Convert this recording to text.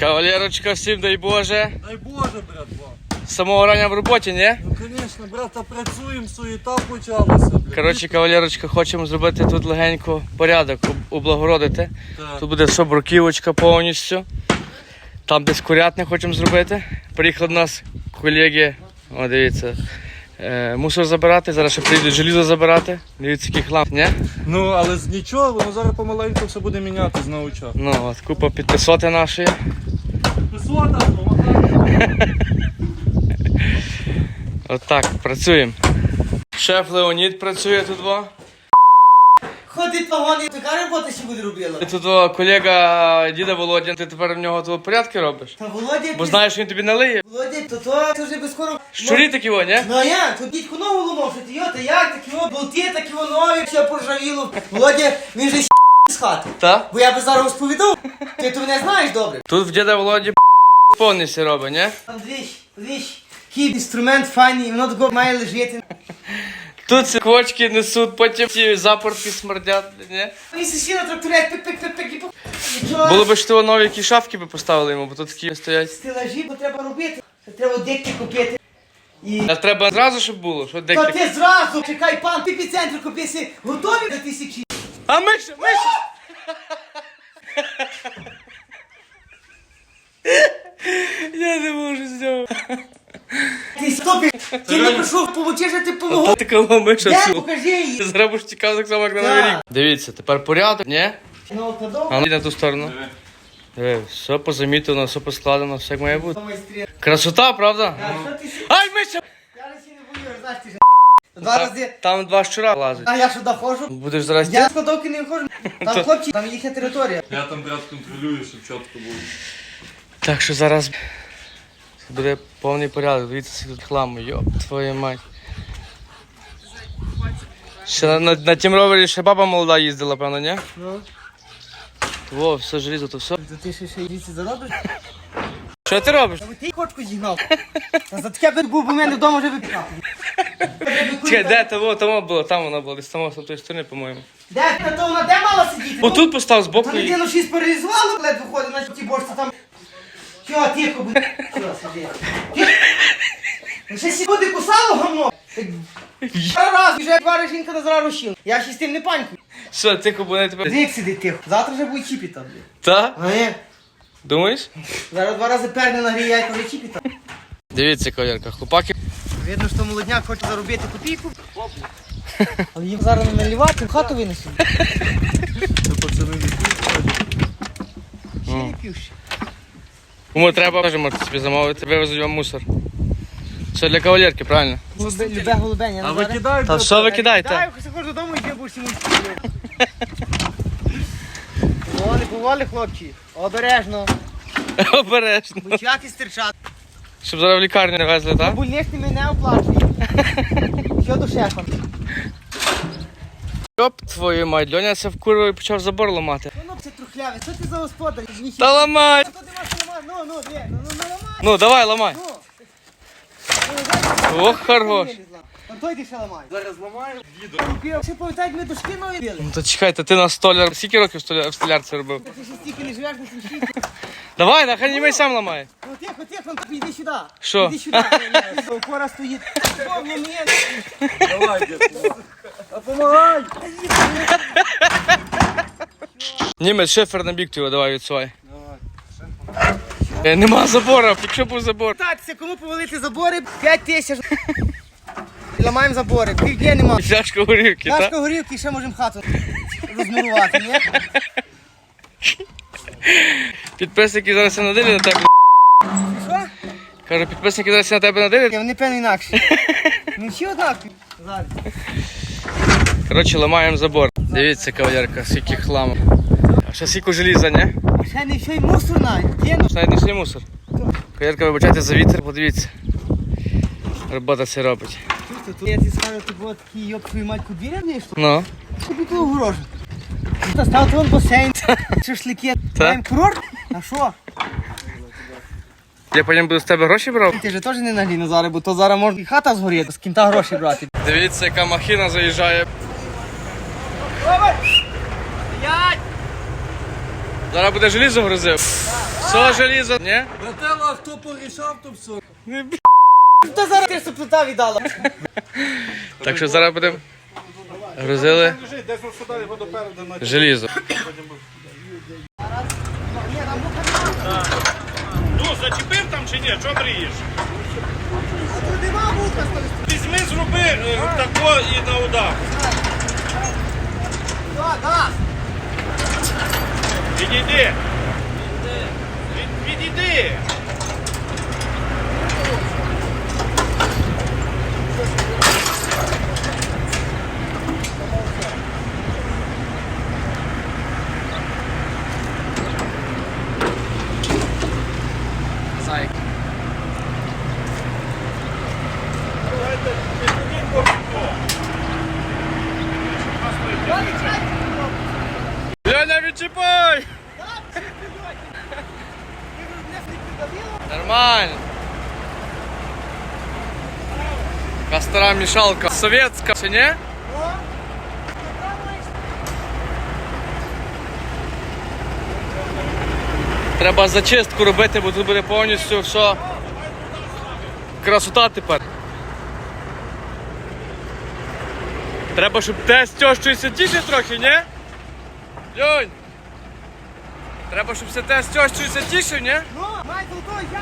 Кавалерочка, всім дай Боже. Дай Боже, братва. З самого рання в роботі, ні? Ну, звісно, брата, працюємо, суєта почалася, блядь. Коротше, кавалерочка, хочемо зробити тут легенько порядок, облагородити. Так. Тут буде все бруківочка повністю. Там десь курятне хочемо зробити. Приїхали до нас колеги, о, дивіться, е, мусор забирати, зараз ще прийдуть желізо забирати. Дивіться, який хлам, ні? Ну, але з нічого, воно зараз помаленьку все буде мінятись на очах. Ну, от, купа підписоти нашої. Писота, Отак, От так, працюємо. Шеф Леонід працює тут. Во. Ходить вагони, така робота ще буде робила. Тут о, колега діда Володя, ти тепер в нього тут порядки робиш? Та Володя, Бо ти- знаєш, він тобі налиє. Володя, то то це вже без скоро. Щурі такі во, ні? Ну а як? Тут дідьку нову лунов, що ти йо, та як, такі о, болти, такі о нові, все поржавіло. Володя, він же з хати. Та? Бо я би зараз розповідав. Ти то мене знаєш добре. Тут в діда Володі повністю робить, ні? Двіж, двіж. Який інструмент файний, воно такого має лежати. Тут ці квочки несуть, потім ці запортки смердять, ні? Він сусі на тракторях, пик-пик-пик-пик і по... Нічого. Було б що нові які шафки би поставили йому, бо тут такі стоять. Стелажі, бо треба робити. Треба декти купити. І... А треба зразу, щоб було, що Та декілька. ти зразу, чекай, пан, ти під центру купися, готові до тисячі? А Миша, Миша! Я не можу з нього. Ти стопі, ти не прийшов, а ти помогу. Та така Де, су. покажи її. Зараз будеш так само, як на новий рік. Дивіться, тепер порядок, ні? Ну. А ну, йди на ту сторону. Диви, все позамітано, все поскладено, все як має бути. Майстрі. Красота, правда? А що ти сі? Ай, Миша! Я не сі не боюсь, знаєш ти ж. Два рази. Там два щура лазить. А я сюди ходжу. Будеш зараз Я з не виходжу. Там хлопці, там їхня територія. Я там, брат, контролюю, щоб чітко було. Так що зараз буде повний порядок. Дивіться, скільки хламу, йоп, твою мать. Ще на, на, на тім ровері ще баба молода їздила, певно, ні? Ну, Во, все желізо, то все. то ти ще ще їдці заробиш? Що ти робиш? Та ти кочку зігнав. Та за таке би був би в мене вдома вже випікав. Чекай, де того, тому було, там вона була, десь там з тої сторони, по-моєму. Де та то вона де мала сидіти? О, тут постав збоку Та і... людину щось паралізувало, ледь виходить, на ті борці там. Що, тихо, будь. Що, сиди. Тихо. Ще секунди кусало гамно. Раз вже твара жінка на зра рушила. Я ще з тим не панькую. Що, тихо, бо не тебе... Зик сидить тихо. Завтра вже буде чіпі там. блін. Та? А є. Думаєш? Зараз два рази перне нагріє, як вже чіпі там. Дивіться, колірка, хлопаки. Видно, що молодняк хоче заробити копійку. Але їм зараз не наливати, в хату винесуть. Пацани не Ще не п'ющі. Кому треба, теж можете собі замовити, вивезуть вам мусор. Все для кавалерки, правильно? Голубе, любе голубеня. А Назаре. викидай, Та що викидайте? Дай, хоч додому і будеш йому Поволі, поволі, хлопці. Обережно. Обережно. Бучаки стирчать. Щоб зараз в лікарню не везли, так? Бульничними не оплачують. Що до шефа? Йоп, твою мать, Льоня це вкурив і почав забор ламати. Воно це трухляве, що ти за господар? Ніхі. Та ламай! Що ти маєш ламати? Ну, ну, дві, ну, ну, ну, ламай. Ну, давай, ламай. Ну. Ну, дай, Ох, хорош. Там той ти ще ламай. Зараз ламаю, їду. Купив. Ще пам'ятають, ми дошки нові били. Ну то чекайте, ти на столяр. Скільки років столяр, в столярці робив? Ти ще стільки не живеш на сміші. Давай, нахай німей сам ламає. Ну, тихо, тихо, ну, іди сюди. Що? Іди сюди. Опора стоїть. Що, ну, ні. Давай, дід. А помагай! Німець шифер на бік його, давай відсувай. Е, Нема забора, якщо був забор. Татися, кому повалити забори? 5 тисяч. Ламаємо забори, півдня нема. Фляжка горівки, так? Пляшка горілки, ще можемо хату розмурувати, ні? Підписники зараз на дилі на тебе. Що? Кажу, підписники зараз на тебе надивлять. Вони певно інакші. Ну всі однакові. Зараз. Коротше, ламаємо забор. Дивіться, кавалерка, скільки хламу. А ще скільки желіза, ні? Ще не все й мусор навіть. Є, ну. Навіть знайшли мусор. Кавалерка, вибачайте за вітер, подивіться. Робота це робить. Тут я ці скажу, ти був такий йоп твою мать кудвіря не йшло. Ну, Тобі того грожу. Та став вон басейн, шашлики. Маємо курорт? А що? я потім буду з тебе гроші брав. Ти ж теж не наглій Назаре, бо то зараз може і хата згоріти, з кінта гроші брати. Дивіться, яка махіна заїжджає. Зараз буде желізо грузив. Все, Все желізо, ні? Братела, хто порішав, то все. Та зараз ти плита віддала. Так що зараз будемо грузили десь ось сюди, його допереду на желізо. Ну, зачепив там чи ні? Що мрієш? Візьми, зроби е, тако і на удар. Так, так. Відійди. Від- Відійди. Зайк. Леня, відчіпай! Нормально. Яка стара мішалка. Совєтська, чи? Треба зачистку робити, бо тут буде повністю все. Красота тепер. Треба, щоб те з тьощою сидіше трохи, ні? Льонь! Треба, щоб все те з тьощою сидіше, ні? Ну, Майкл, то я